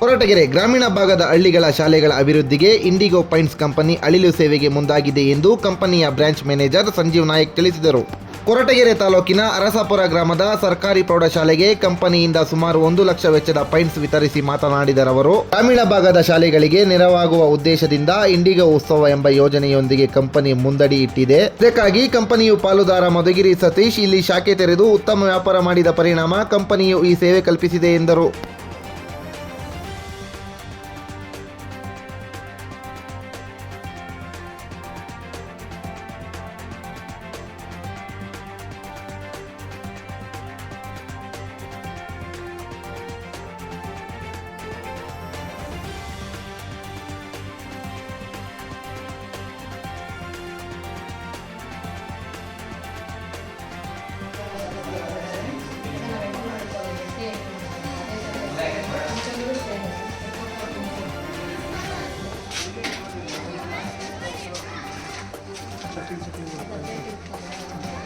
ಕೊರಟಗೆರೆ ಗ್ರಾಮೀಣ ಭಾಗದ ಹಳ್ಳಿಗಳ ಶಾಲೆಗಳ ಅಭಿವೃದ್ಧಿಗೆ ಇಂಡಿಗೋ ಪೈಂಟ್ಸ್ ಕಂಪನಿ ಅಳಿಲು ಸೇವೆಗೆ ಮುಂದಾಗಿದೆ ಎಂದು ಕಂಪನಿಯ ಬ್ರಾಂಚ್ ಮ್ಯಾನೇಜರ್ ಸಂಜೀವ್ ನಾಯಕ್ ತಿಳಿಸಿದರು. ಕೊರಟಗೆರೆ ತಾಲೂಕಿನ ಅರಸಾಪುರ ಗ್ರಾಮದ ಸರ್ಕಾರಿ ಪ್ರೌಢಶಾಲೆಗೆ ಕಂಪನಿಯಿಂದ ಸುಮಾರು ಒಂದು ಲಕ್ಷ ವೆಚ್ಚದ ಪೈಂಟ್ಸ್ ವಿತರಿಸಿ ಮಾತನಾಡಿದರವರು ಗ್ರಾಮೀಣ ಭಾಗದ ಶಾಲೆಗಳಿಗೆ ನೆರವಾಗುವ ಉದ್ದೇಶದಿಂದ ಇಂಡಿಗೋ ಉತ್ಸವ ಎಂಬ ಯೋಜನೆಯೊಂದಿಗೆ ಕಂಪನಿ ಮುಂದಡಿ ಇಟ್ಟಿದೆ. ಇದಕ್ಕಾಗಿ ಕಂಪನಿಯು ಪಾಲುದಾರ ಮಧುಗಿರಿ ಸತೀಶ್ ಇಲ್ಲಿ ಶಾಖೆ ತೆರೆದು ಉತ್ತಮ ವ್ಯಾಪಾರ ಮಾಡಿದ ಪರಿಣಾಮ ಕಂಪನಿಯು ಈ ಸೇವೆ ಕಲ್ಪಿಸಿದೆ ಎಂದರು.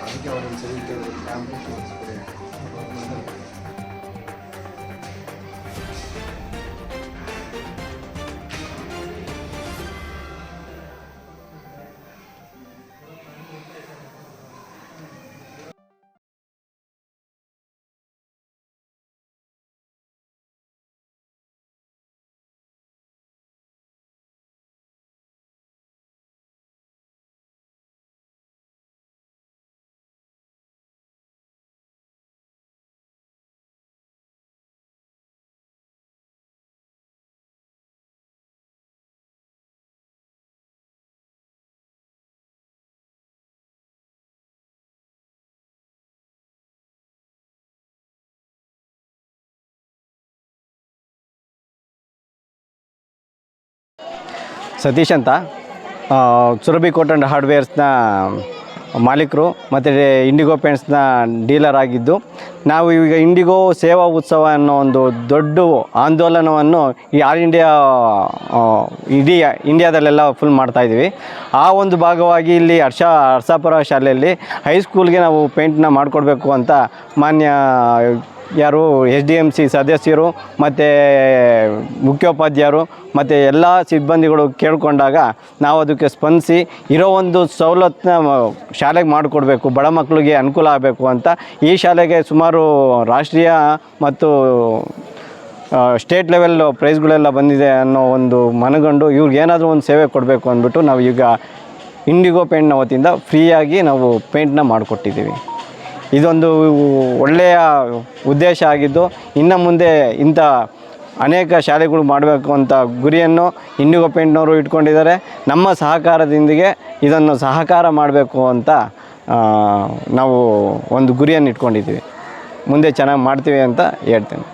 அதுக்கு அவனுக்கு சொல்லிட்டு ஒரு டேப்லெட் ಸತೀಶ್ ಅಂತ. ಸುರಭಿ ಕೋಟ್ ಹಾರ್ಡ್ವೇರ್ಸ್ನ ಮಾಲೀಕರು ಮತ್ತು ಇಂಡಿಗೋ ಪೇಂಟ್ಸ್ನ ಡೀಲರ್ ಆಗಿದ್ದು, ನಾವು ಈಗ ಇಂಡಿಗೋ ಸೇವಾ ಉತ್ಸವ ಅನ್ನೋ ಒಂದು ದೊಡ್ಡ ಆಂದೋಲನವನ್ನು ಈ ಆಲ್ ಇಂಡಿಯಾ ಇಡೀ ಇಂಡಿಯಾದಲ್ಲೆಲ್ಲ ಫುಲ್ ಮಾಡ್ತಾಯಿದ್ದೀವಿ ಆ ಒಂದು ಭಾಗವಾಗಿ ಇಲ್ಲಿ ಹರ್ಷ ಹರ್ಷಾಪುರ ಶಾಲೆಯಲ್ಲಿ ಹೈಸ್ಕೂಲ್ಗೆ ನಾವು ಪೇಂಟ್ನ ಮಾಡಿಕೊಡ್ಬೇಕು ಅಂತ ಮಾನ್ಯ ಯಾರು ಎಸ್ ಡಿ ಎಂ ಸಿ ಸದಸ್ಯರು ಮತ್ತು ಮುಖ್ಯೋಪಾಧ್ಯಾಯರು ಮತ್ತು ಎಲ್ಲ ಸಿಬ್ಬಂದಿಗಳು ಕೇಳಿಕೊಂಡಾಗ ನಾವು ಅದಕ್ಕೆ ಸ್ಪಂದಿಸಿ ಇರೋ ಒಂದು ಸವಲತ್ತನ್ನ ಶಾಲೆಗೆ ಮಾಡಿಕೊಡ್ಬೇಕು, ಬಡ ಮಕ್ಕಳಿಗೆ ಅನುಕೂಲ ಆಗಬೇಕು ಅಂತ ಈ ಶಾಲೆಗೆ ಸುಮಾರು ರಾಷ್ಟ್ರೀಯ ಮತ್ತು ಸ್ಟೇಟ್ ಲೆವೆಲ್ ಪ್ರೈಸ್ಗಳೆಲ್ಲ ಬಂದಿದೆ ಅನ್ನೋ ಒಂದು ಮನಗಂಡು ಇವ್ರಿಗೆ ಏನಾದರೂ ಒಂದು ಸೇವೆ ಕೊಡಬೇಕು ಅಂದ್ಬಿಟ್ಟು ನಾವು ಈಗ ಇಂಡಿಗೋ ಪೇಂಟ್ನ ವತಿಯಿಂದ ಫ್ರೀಯಾಗಿ ನಾವು ಪೇಂಟ್ನ ಮಾಡಿಕೊಟ್ಟಿದ್ದೀವಿ. ಇದೊಂದು ಒಳ್ಳೆಯ ಉದ್ದೇಶ ಆಗಿದ್ದು ಇನ್ನು ಮುಂದೆ ಇಂಥ ಅನೇಕ ಶಾಲೆಗಳು ಮಾಡಬೇಕು ಅಂತ ಗುರಿಯನ್ನು ಇಂಡಿಗೋ ಪೇಂಟ್ನವರು ಇಟ್ಕೊಂಡಿದ್ದಾರೆ. ನಮ್ಮ ಸಹಕಾರದೊಂದಿಗೆ ಇದನ್ನು ಸಹಕಾರ ಮಾಡಬೇಕು ಅಂತ ನಾವು ಒಂದು ಗುರಿಯನ್ನು ಇಟ್ಕೊಂಡಿದ್ದೀವಿ ಮುಂದೆ ಚೆನ್ನಾಗಿ ಮಾಡ್ತೀವಿ ಅಂತ ಹೇಳ್ತೇನೆ.